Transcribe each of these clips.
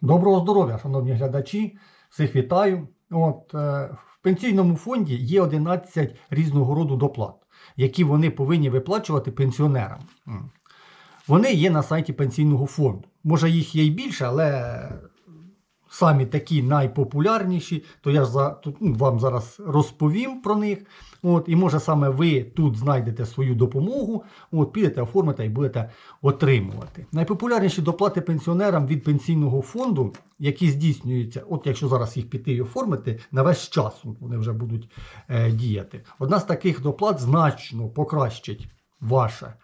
Доброго здоров'я, шановні глядачі, всіх вітаю. От, е, в пенсійному фонді є 11 різного роду доплат, які вони повинні виплачувати пенсіонерам. Вони є на сайті пенсійного фонду. Може, їх є й більше, але самі такі найпопулярніші, то я за, тут, ну, вам зараз розповім про них. От, і може саме ви тут знайдете свою допомогу, от, підете оформите і будете отримувати. Найпопулярніші доплати пенсіонерам від пенсійного фонду, які здійснюються, от якщо зараз їх піти і оформити, на весь час вони вже будуть е, діяти. Одна з таких доплат значно покращить ваше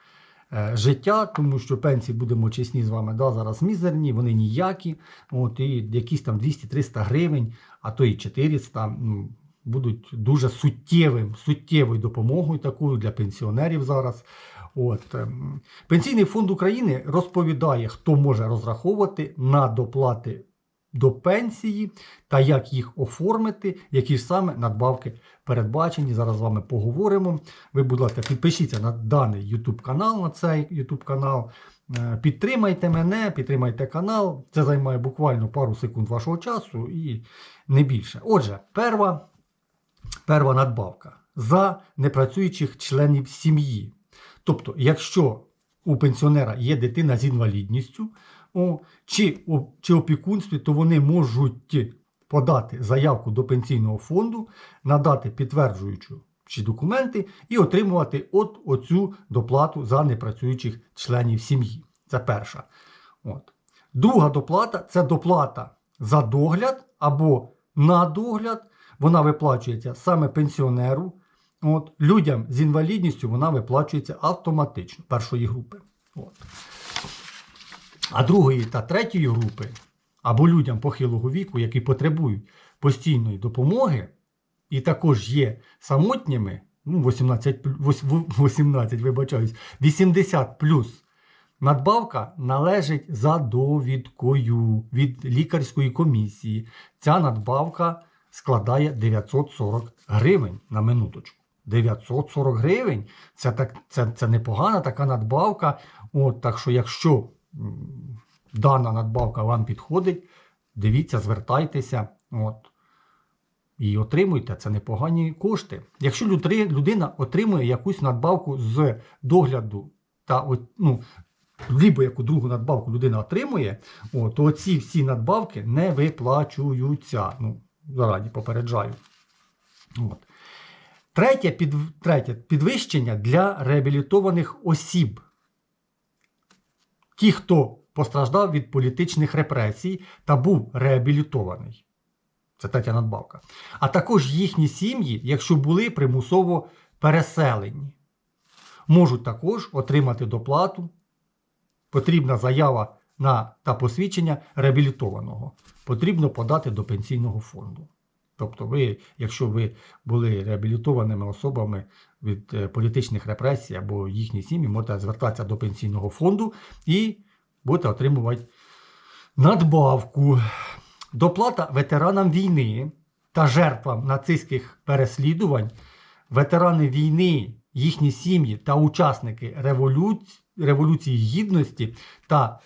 життя, тому що пенсії будемо чесні з вами, да, зараз мізерні, вони ніякі. От, і якісь там 200-300 гривень, а то і 400 ну, будуть дуже суттєвим, суттєвою допомогою такою для пенсіонерів зараз. От, ем, Пенсійний фонд України розповідає, хто може розраховувати на доплати до пенсії та як їх оформити, які ж саме надбавки передбачені. Зараз з вами поговоримо. Ви, будь ласка, підпишіться на даний YouTube канал, на цей YouTube канал. Е, Підтримайте мене, підтримайте канал. Це займає буквально пару секунд вашого часу і не більше. Отже, перва, перва надбавка за непрацюючих членів сім'ї. Тобто, якщо у пенсіонера є дитина з інвалідністю, о, чи, о, чи опікунстві, то вони можуть подати заявку до пенсійного фонду, надати підтверджуючу чи документи і отримувати от оцю доплату за непрацюючих членів сім'ї. Це перша. От. Друга доплата це доплата за догляд або на догляд. Вона виплачується саме пенсіонеру. От. Людям з інвалідністю вона виплачується автоматично першої групи. От. А другої та третьої групи, або людям похилого віку, які потребують постійної допомоги, і також є самотніми, ну, 18, плю- вось- в- 18 вибачаюсь, 80 плюс, надбавка належить за довідкою від лікарської комісії. Ця надбавка складає 940 гривень на минуточку. 940 гривень це, так, це, це непогана така надбавка. От, так що, якщо дана надбавка вам підходить, дивіться, звертайтеся. От, і отримуйте це непогані кошти. Якщо людина отримує якусь надбавку з догляду та ну, либо яку другу надбавку людина отримує, о, то ці всі надбавки не виплачуються. Ну, зарані попереджаю. От. Третє, під, третє підвищення для реабілітованих осіб. Ті, хто постраждав від політичних репресій та був реабілітований. Це третя надбавка. А також їхні сім'ї, якщо були примусово переселені, можуть також отримати доплату. Потрібна заява на та посвідчення реабілітованого. Потрібно подати до пенсійного фонду. Тобто, ви, якщо ви були реабілітованими особами від е, політичних репресій або їхні сім'ї, можете звертатися до пенсійного фонду і будете отримувати надбавку. Доплата ветеранам війни та жертвам нацистських переслідувань, ветерани війни, їхні сім'ї та учасники революції, Революції Гідності та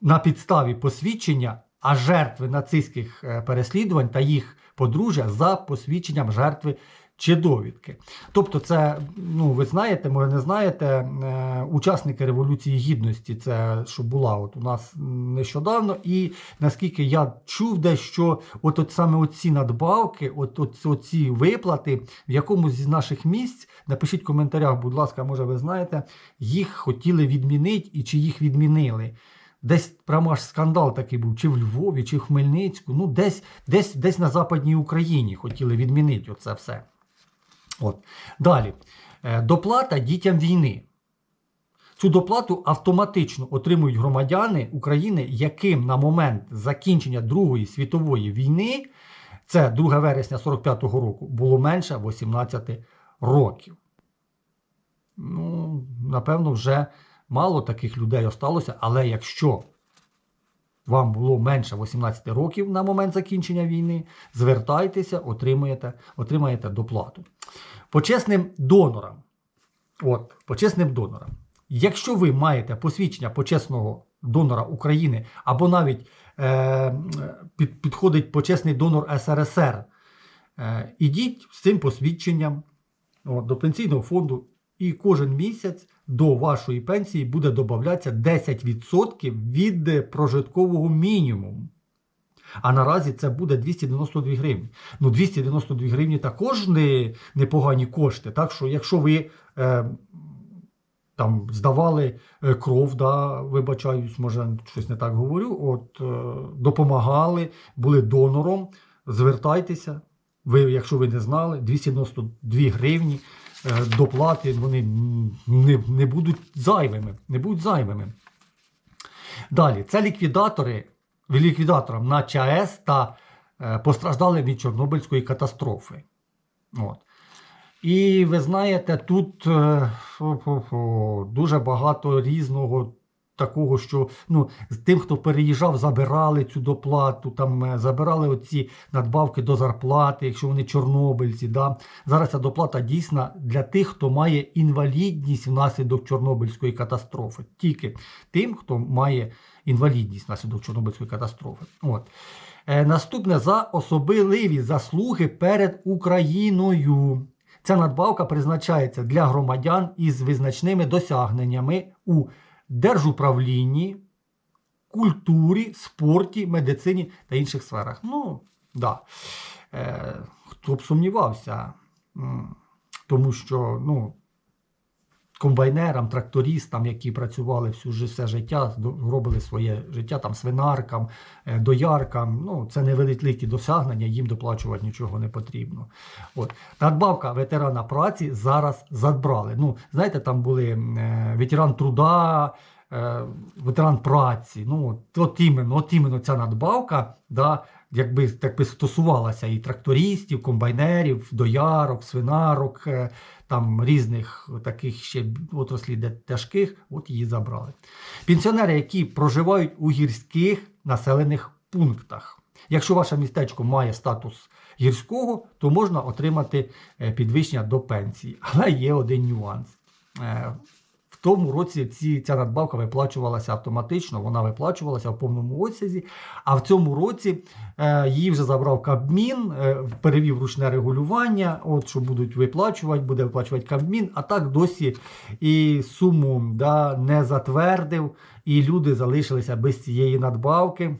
на підставі посвідчення, а жертви нацистських е, переслідувань та їх подружжя за посвідченням жертви чи довідки. Тобто, це, ну ви знаєте, може не знаєте, е, учасники Революції Гідності, це що була от у нас нещодавно, і наскільки я чув, десь, що от, от саме оці надбавки, от, от оці виплати в якомусь з наших місць, напишіть в коментарях, будь ласка, може ви знаєте, їх хотіли відмінити і чи їх відмінили. Десь прямо аж скандал такий був, чи в Львові, чи в Хмельницьку, ну десь, десь, десь на Западній Україні хотіли відмінити оце все. От. Далі. Е, Доплата дітям війни. Цю доплату автоматично отримують громадяни України, яким на момент закінчення Другої світової війни, це 2 вересня 45-го року, було менше 18 років. Ну, напевно, вже мало таких людей осталося, але якщо вам було менше 18 років на момент закінчення війни, звертайтеся, отримаєте, отримаєте доплату. Почесним донорам. От, почесним донорам. Якщо ви маєте посвідчення почесного донора України, або навіть е, під, підходить почесний донор СРСР, е, ідіть з цим посвідченням от, до пенсійного фонду, і кожен місяць до вашої пенсії буде додатися 10% від е, прожиткового мінімуму. А наразі це буде 292 гривні. Ну, 292 гривні також не, непогані кошти. Так що, якщо ви е, там здавали е, кров, да, вибачаюсь, може щось не так говорю, от е, допомагали, були донором, звертайтеся. Ви, якщо ви не знали, 292 гривні доплати, вони не, не будуть зайвими. Не будуть зайвими. Далі, це ліквідатори, ліквідаторам на ЧАЕС та е, постраждали від Чорнобильської катастрофи. От. І ви знаєте, тут е, дуже багато різного такого, що ну, тим, хто переїжджав, забирали цю доплату, там е, забирали оці надбавки до зарплати, якщо вони чорнобильці. Да? Зараз ця доплата дійсна для тих, хто має інвалідність внаслідок Чорнобильської катастрофи. Тільки тим, хто має інвалідність внаслідок Чорнобильської катастрофи. От. Е, наступне за особливі заслуги перед Україною. Ця надбавка призначається для громадян із визначними досягненнями у держуправлінні, культурі, спорті, медицині та інших сферах. Ну, да. Е, хто б сумнівався, тому що ну, комбайнерам, трактористам, які працювали всю все життя, робили своє життя там свинаркам, е, дояркам. Ну, це невеликі досягнення, їм доплачувати нічого не потрібно. От. Надбавка ветерана праці зараз забрали. Ну, знаєте, там були е, ветеран труда, е, ветеран праці. Ну, от, іменно, от іменно ця надбавка, да, якби так би стосувалася і трактористів, комбайнерів, доярок, свинарок, е, там різних таких ще отраслів тяжких, от її забрали. Пенсіонери, які проживають у гірських населених пунктах. Якщо ваше містечко має статус гірського, то можна отримати е, підвищення до пенсії. Але є один нюанс. Тому році ці, ця надбавка виплачувалася автоматично, вона виплачувалася в повному обсязі, а в цьому році е, її вже забрав Кабмін, е, перевів ручне регулювання, от що будуть виплачувати, буде виплачувати Кабмін, а так досі і суму да, не затвердив, і люди залишилися без цієї надбавки.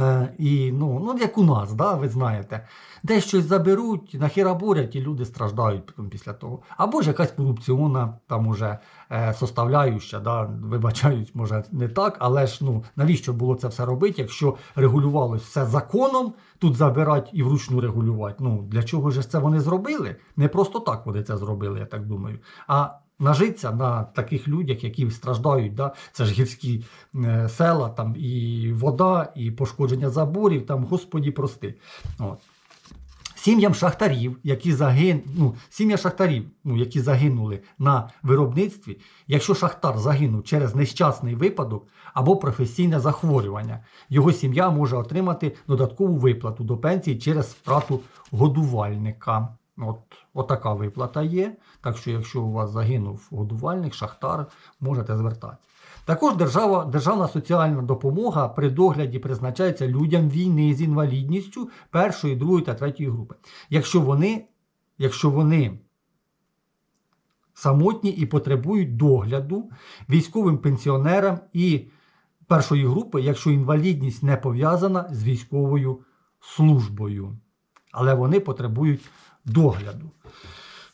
Е, і, ну, ну, як у нас, да, ви знаєте, десь щось заберуть, нахераборять, і люди страждають потім після того. Або ж якась корупціонна там уже е, составляюща, да, вибачають, може не так, але ж ну, навіщо було це все робити, якщо регулювалося все законом, тут забирати і вручну регулювати. Ну, для чого ж це вони зробили? Не просто так вони це зробили, я так думаю. А нажиться на таких людях, які страждають. Да? Це ж гірські е, села, там і вода, і пошкодження заборів, там, Господі прости. От. Сім'ям шахтарів, які загин... ну, сім'я шахтарів, ну, які загинули на виробництві, якщо шахтар загинув через нещасний випадок або професійне захворювання, його сім'я може отримати додаткову виплату до пенсії через втрату годувальника. От, отака виплата є. Так що, якщо у вас загинув годувальник, шахтар, можете звертатися. Також держава, державна соціальна допомога при догляді призначається людям війни з інвалідністю першої, другої та третьої групи. Якщо вони, якщо вони самотні і потребують догляду військовим пенсіонерам і першої групи, якщо інвалідність не пов'язана з військовою службою. Але вони потребують догляду.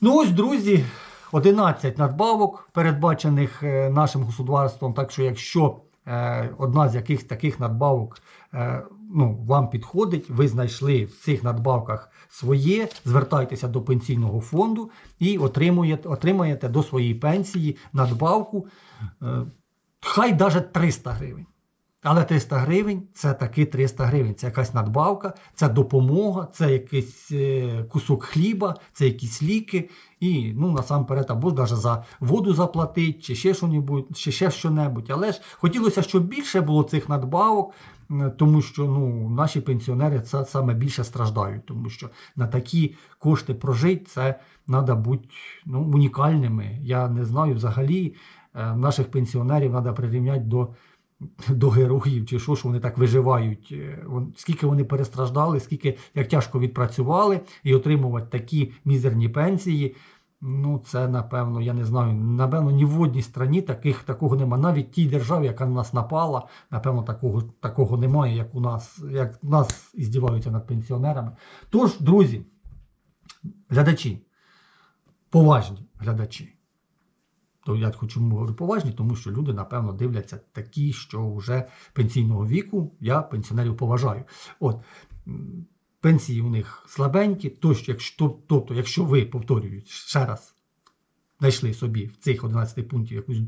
Ну ось, друзі, 11 надбавок, передбачених е, нашим государством. Так що, якщо е, одна з яких таких надбавок е, ну, вам підходить, ви знайшли в цих надбавках своє, звертайтеся до пенсійного фонду і отримуєте, отримаєте до своєї пенсії надбавку, хай навіть 300 гривень. Але 300 гривень це таки 300 гривень. Це якась надбавка, це допомога, це якийсь е, кусок хліба, це якісь ліки. І ну, насамперед, або ж навіть за воду заплатити, чи ще що-небудь, чи ще що-небудь. Але ж хотілося, щоб більше було цих надбавок, тому що ну, наші пенсіонери це саме більше страждають, тому що на такі кошти прожити це треба бути ну, унікальними. Я не знаю взагалі. е, Наших пенсіонерів треба прирівняти до до героїв, чи що, що вони так виживають, е, скільки вони перестраждали, скільки як тяжко відпрацювали і отримувати такі мізерні пенсії. Ну, це напевно, я не знаю. Напевно, ні в одній страні таких такого немає. Навіть тій державі, яка на нас напала, напевно, такого, такого немає, як у нас, як у нас іздіваються над пенсіонерами. Тож, друзі, глядачі, поважні глядачі. То я чому говорю поважні, тому що люди, напевно, дивляться такі, що вже пенсійного віку. Я пенсіонерів поважаю. От пенсії у них слабенькі. Тож, якщо, тобто, якщо ви повторюю ще раз, знайшли собі в цих 11 пунктів якусь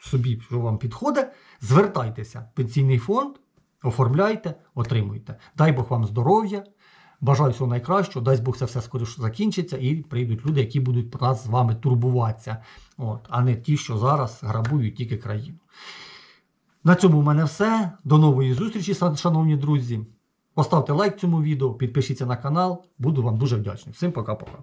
собі, що вам підходить, звертайтеся в пенсійний фонд, оформляйте, отримуйте. Дай Бог вам здоров'я. Бажаю всього найкращого, дай Бог це все скоріше закінчиться, і прийдуть люди, які будуть про нас з вами турбуватися, от, а не ті, що зараз грабують тільки країну. На цьому в мене все. До нової зустрічі, шановні друзі. Поставте лайк цьому відео, підпишіться на канал. Буду вам дуже вдячний. Всім пока-пока.